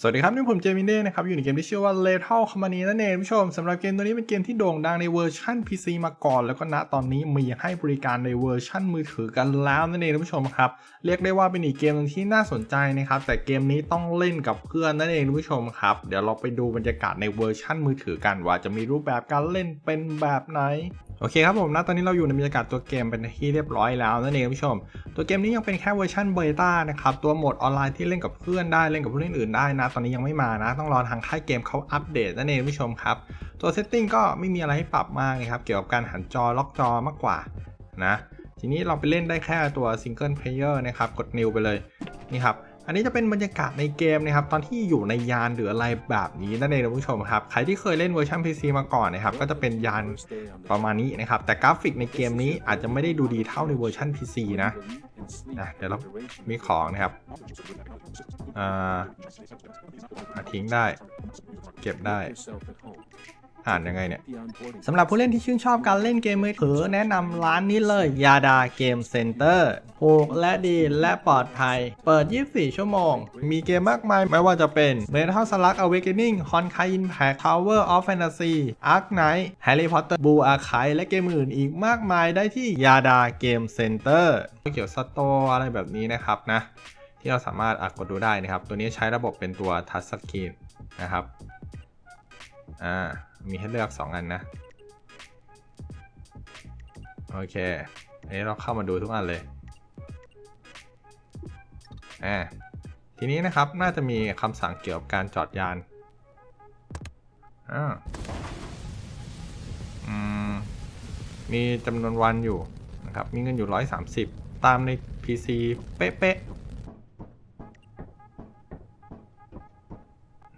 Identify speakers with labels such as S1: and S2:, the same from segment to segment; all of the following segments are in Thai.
S1: สวัสดีครับ นี่ผมเจมินเด้นะครับ อยู่ในเกมที่ชื่อว่า Lethal Company นั่นเองผู้ชมสำหรับเกมตัวนี้เป็นเกมที่โด่งดังในเวอร์ชัน PC มาก่อน แล้วก็ณตอนนี้มีให้บริการในเวอร์ชันมือถือกันแล้วนั่นเองผู้ชมครับเรียกได้ว่าเป็นอีกเกมหนึงที่น่าสนใจนะครับแต่เกมนี้ต้องเล่นกับเพื่อนนั่นเองผู้ชมครับเดี๋ยวเราไปดูบรรยากาศในเวอร์ชันมือถือกันว่าจะมีรูปแบบการเล่นเป็นแบบไหน โอเคครับผมนะตอนนี้เราอยู่ในบรรยากาศตัวเกมเป็นที่เรียบร้อยแล้วนั่นเองผู้ชม ตัวเกมนี้ยังเป็นแค่เวอร์ชันเบต้านะครับ ตัวโหมดออนไลน์ที่เล่นกับเพื่อนได้เล่นกับผู้เล่นอื่นได้นะ ตอนนี้ยังไม่มานะ ต้องรอทางค่ายเกมเขาอัปเดตนั่นเองผู้ชมครับ ตัวเซตติ้งก็ไม่มีอะไรให้ปรับมากนะครับ เกี่ยวกับการหันจอล็อกจอมากกว่านะ ทีนี้เราไปเล่นได้แค่ตัวซิงเกิลเพลเยอร์นะครับ กด New ไปเลยนี่ครับ อันนี้จะเป็นบรรยากาศในเกมนะครับตอนที่อยู่ในยานหรืออะไรแบบนี้นั่นเองนะผู้ชมครับใครที่เคยเล่นเวอร์ชัน PC มาก่อนนะครับก็จะเป็นยานประมาณนี้นะครับแต่กราฟิกในเกมนี้อาจจะไม่ได้ดูดีเท่าในเวอร์ชัน PC นะนะเดี๋ยวเรามีของนะครับอ่าอะทิ้งได้ เก็บได้ อ่านยังไงเนี่ยสำหรับผู้เล่นที่ชื่นชอบการเล่นเกมมือถือแนะนำร้านนี้เลยยาดาเกมเซ็นเตอร์ถูกและดีและปลอดภัย เปิด 24 ชั่วโมง มีเกมมากมายไม่ว่าจะเป็น Metal Slug Awakening Honkai Impact Tower of Fantasy Ark Knight Harry Potter Blue Archive และเกมอื่นอีกมากมายได้ที่ยาดาเกมเซ็นเตอร์เกี่ยวสตร์อะไรแบบนี้นะครับนะ ที่เราสามารถอกดดูได้นะครับ ตัวนี้ใช้ระบบเป็นตัวทัชสกรีนนะครับอ่า มีให้เลือก 2 อันนะ โอเค อันนี้เราเข้ามาดูทุกอันเลยอ่าทีนี้นะครับ น่าจะมีคำสั่งเกี่ยวกับการจอดยานอ่าอืม มีจำนวนวันอยู่นะครับ มีเงินอยู่ 130 ตามใน PC เป๊ะๆ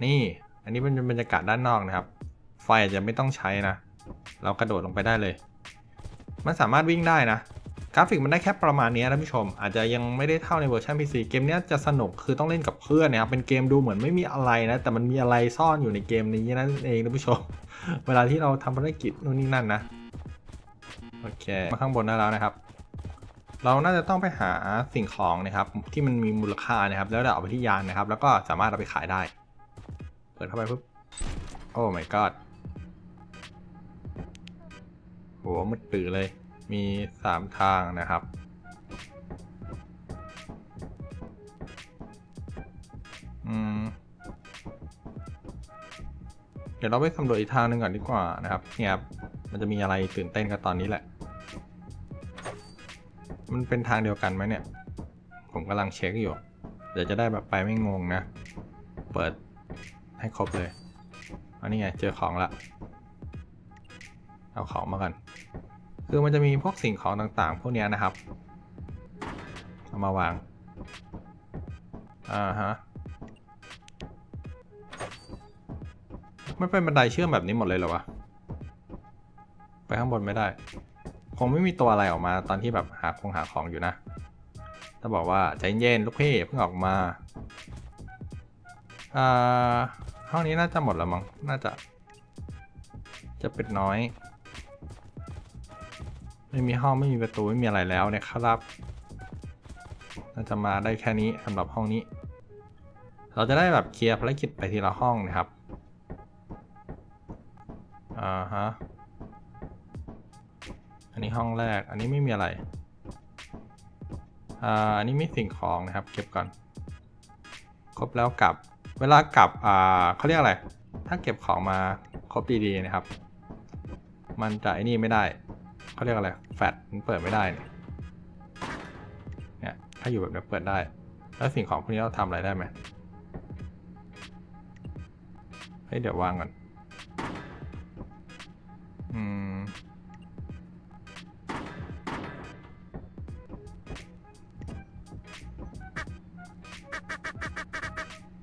S1: นี่ อันนี้เป็นบรรยากาศด้านนอกนะครับ อาจจะไม่ต้องใช้นะ เรากระโดดลงไปได้เลย มันสามารถวิ่งได้นะ กราฟิกมันได้แค่ประมาณนี้นะท่านผู้ชม อาจจะยังไม่ได้เท่าในเวอร์ชัน PC เกมนี้จะสนุกคือต้องเล่นกับเพื่อนนะครับเป็นเกมดูเหมือนไม่มีอะไรนะ แต่มันมีอะไรซ่อนอยู่ในเกมนี้นั่นเองท่านผู้ชม เวลาที่เราทำภารกิจนู่นนี่นั่นนะโอเคมาข้างบนได้แล้วนะครับ เราน่าจะต้องไปหาสิ่งของนะครับ ที่มันมีมูลค่านะครับ แล้วเราเอาไปที่ยานนะครับ แล้วก็สามารถเอาไปขายได้ เปิดเข้าไปปุ๊บโอ้ my god โหมืดตื่อเลย มี3ทางนะครับอืมเดี๋ยวเราไปสำรวจอีกทางหนึ่งก่อนดีกว่านะครับเนี่ยครับมันจะมีอะไรตื่นเต้นกันตอนนี้แหละ มันเป็นทางเดียวกันไหมเนี่ย ผมกำลังเช็คอยู่ เดี๋ยวจะได้แบบไปไม่งงนะ เปิดให้ครบเลย อันนี้ไงเจอของละ เอาของมากันคือมันจะมีพวกสิ่งของต่างๆ พวกนี้นะครับ เอามาวาง อ่าฮะไม่เป็นบันไดเชื่อมแบบนี้หมดเลยเหรอวะ ไปข้างบนไม่ได้ คงไม่มีตัวอะไรออกมาตอนที่แบบหาคงหาของอยู่นะ ถ้าบอกว่าใจเย็นลูกพี่เพิ่งออกมา อ่า ห้องนี้น่าจะหมดแล้วมั้ง น่าจะ จะเป็นน้อย ไม่มีห้องไม่มีประตูไม่มีอะไรแล้วเนะครับน่าจะมาได้แค่นี้สำหรับห้องนี้ เราจะได้แบบเคลียร์ภารกิจไปทีละห้องนะครับอ่าฮะอันนี้ห้องแรกอันนี้ไม่มีอะไรอ่าอันนี้มีสิ่งของนะครับ เก็บก่อน ครบแล้วกลับ เวลากลับอ่าเขาเรียกอะไร ถ้าเก็บของมาครบดีๆนะครับ มันจะไอ้นี่ไม่ได้ เขาเรียกอะไรแฟตมันเปิดไม่ได้เนี่ยเนี่ยถ้าอยู่แบบนี้เปิดได้ แล้วสิ่งของพวกนี้เราทำอะไรได้ไหมเฮ้ยเดี๋ยววางก่อนอืม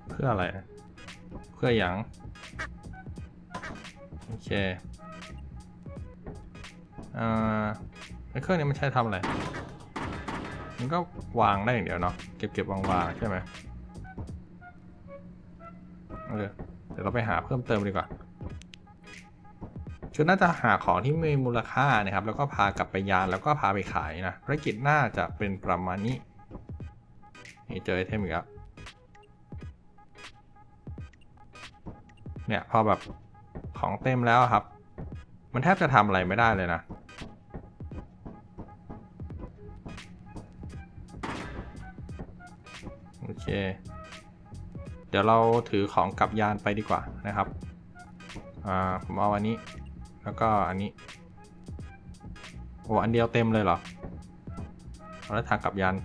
S1: เพื่ออะไร เพื่ออย่างโอเค ไอ้เครื่องนี้มันใช้ทำอะไร มันก็วางได้อย่างเดียวเนาะ เก็บเก็บวางวางๆใช่ไหมเออเดี๋ยวเราไปหาเพิ่มเติมดีกว่าคือน่าจะหาของที่มีมูลค่านะครับ แล้วก็พากลับไปยานแล้วก็พาไปขายนะภารกิจน่าจะเป็นประมาณนี้ นี่เจอไอเทมอีกแล้ว เนี่ยพอแบบของเต็มแล้วครับ มันแทบจะทำอะไรไม่ได้เลยนะ เค เดี๋ยวเราถือของกลับยานไปดีกว่านะครับอ่าผมเอาอันนี้ แล้วก็อันนี้ โอ้อันเดียวเต็มเลยเหรอเอาแล้วทางกลับยาน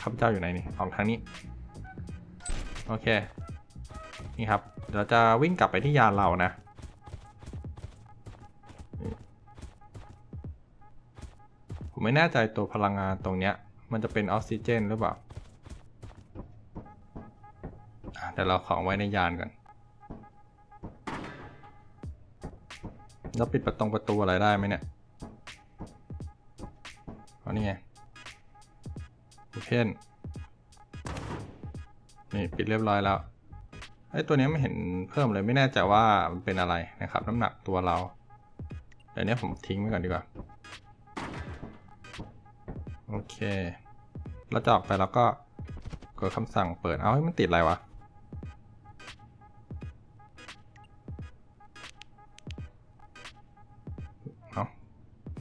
S1: ข้าพเจ้าอยู่ไหนนี่ออกทางนี้ โอเค นี่ครับ เดี๋ยวเราจะวิ่งกลับไปที่ยานเรานะ ผมไม่แน่ใจตัวพลังงานตรงเนี้ย มันจะเป็นออกซิเจนหรือเปล่า เดี๋ยวเราของไว้ในยานก่อนแล้วปิดประตงประตูอะไรได้ไหมเนี่ยเอานี่ไงเพนนี่ปิดเรียบร้อยแล้วไอ้ตัวนี้ไม่เห็นเพิ่มเลยไม่แน่ใจว่ามันเป็นอะไรนะครับ น้ำหนักตัวเราเดี๋ยวนี้ผมทิ้งไว้ก่อนดีกว่าโอเคแล้วจะออกไปแล้วก็กดคำสั่งเปิดเอาให้มันติดอะไรวะ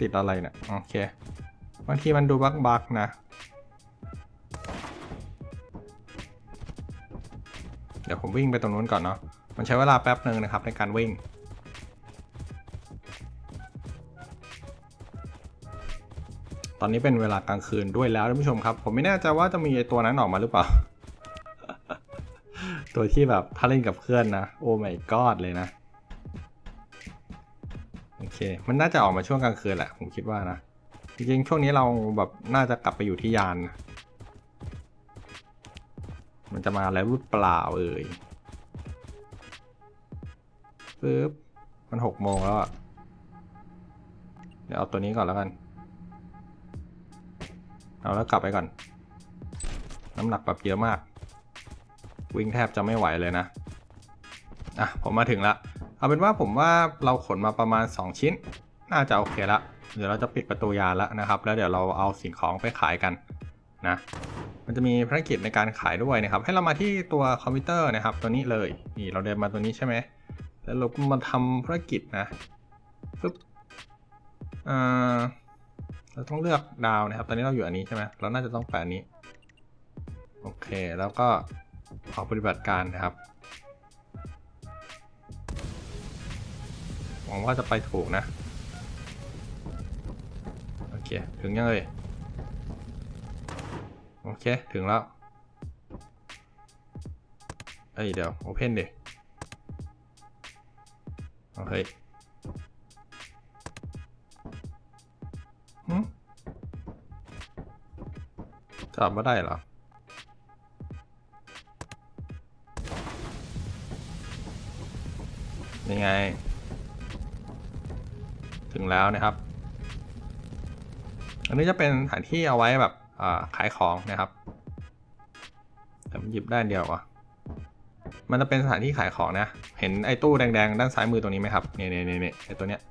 S1: ติดอะไรเนี่ยโอเคบางทีมันดูบักบักๆนะ เดี๋ยวผมวิ่งไปตรงนู้นก่อนเนาะมันใช้เวลาแป๊บหนึ่งนะครับในการวิ่งตอนนี้เป็นเวลากลางคืนด้วยแล้วท่านผู้ชมครับ ผมไม่แน่ใจว่าจะมีไอตัวนั้นออกมาหรือเปล่า ตัวที่แบบถ้าเล่นกับเพื่อนนะ โอ้ my god เลยนะ โอเค มันน่าจะออกมาช่วงกลางคืนแหละ ผมคิดว่านะ จริงๆ ช่วงนี้เราแบบน่าจะกลับไปอยู่ที่ยาน มันจะมาแล้วรือเปล่าเอ่ยปึ๊บ มันหกโมงแล้วอะเดี๋ยวเอาตัวนี้ก่อนแล้วกัน เอาแล้วกลับไปก่อน น้ำหนักแบบเยอะมาก วิ่งแทบจะไม่ไหวเลยนะ อะ ผมมาถึงแล้ว เอาเป็นว่าผมว่าเราขนมาประมาณ 2 ชิ้น น่าจะโอเคละ เดี๋ยวเราจะปิดประตูยานแล้วนะครับ แล้วเดี๋ยวเราเอาสิ่งของไปขายกันนะ มันจะมีภารกิจในการขายด้วยนะครับ ให้เรามาที่ตัวคอมพิวเตอร์นะครับ ตัวนี้เลย นี่เราเดินมาตัวนี้ใช่ไหมแล้วเรามาทำภารกิจนะปึ๊บอ่าเราต้องเลือกดาวนะครับ ตอนนี้เราอยู่อันนี้ใช่ไหมเราน่าจะต้องแปะอันนี้ โอเค แล้วก็ออกปฏิบัติการนะครับ วังว่าจะไปถูกนะ โอเค ถึงยังเลย โอเค ถึงแล้วเอ้ยเดี๋ยวโอเพนดิโอเคหืมจับไม่ได้เหรอยังไง ถึงแล้วนะครับ อันนี้จะเป็นสถานที่เอาไว้แบบาขายของนะครับแต่หยิบด้อันเดียววะมันจะเป็นสถานที่ขายของนะ เห็นไอ้ตู้แดงๆ ด้านซ้ายมือตรงนี้ไหมครับเนี่ยเนี่ยเนี่ยไอ้ตัวเนี้ย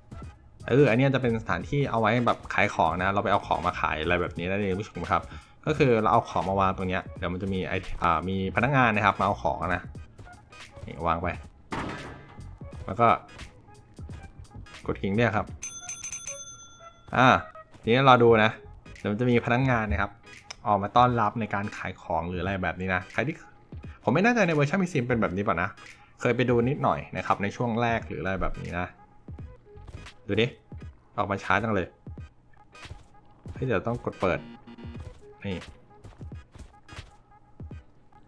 S1: เออ อันเนี้ยจะเป็นสถานที่เอาไว้แบบขายของนะ เราไปเอาของมาขายอะไรแบบนี้นั่นเองผู้ชมครับ ก็คือเราเอาของมาวางตรงเนี้ย เดี๋ยวมันจะมีไออ่า มีพนักงานนะครับมาเอาของนะนี่วางไป แล้วก็ กดทิ้งเนี่ยครับ อ่าทีนี้เราดูนะเดี๋ยวมันจะมีพนักงงานนะครับออกมาต้อนรับในการขายของหรืออะไรแบบนี้นะใครที่ผมไม่แน่ใจในเวอร์ชันพีซีเป็นแบบนี้ป่ะนะ เคยไปดูนิดหน่อยนะครับในช่วงแรกหรืออะไรแบบนี้นะ ดูดิ ออกมาช้าจังเลยเฮ้ยเดี๋ยวต้องกดเปิด นี่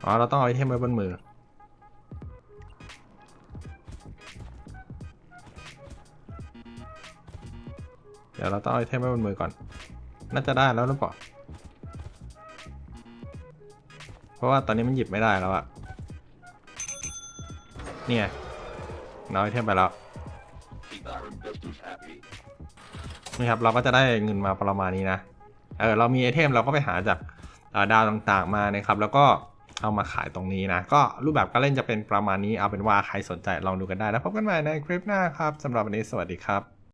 S1: อ๋อ เราต้องเอาไอเทมไว้บนมือ ดี๋ยวเราต้องเอาไอเทมไว้บนมือก่อน น่าจะได้แล้วหรือเปล่า เพราะว่าตอนนี้มันหยิบไม่ได้แล้วอะเนี่ยเราไอเทมไปแล้ว นี่ครับ เราก็จะได้เงินมาประมาณนี้นะ เออ เรามีไอเทมเราก็ไปหาจากาดาวต่างๆมานะครับ แล้วก็เอามาขายตรงนี้นะ ก็รูปแบบการเล่นจะเป็นประมาณนี้ เอาเป็นว่าใครสนใจลองดูกันได้ แล้วพบกันใหม่ในคลิปหน้าครับสำหรับวันนี้สวัสดีครับ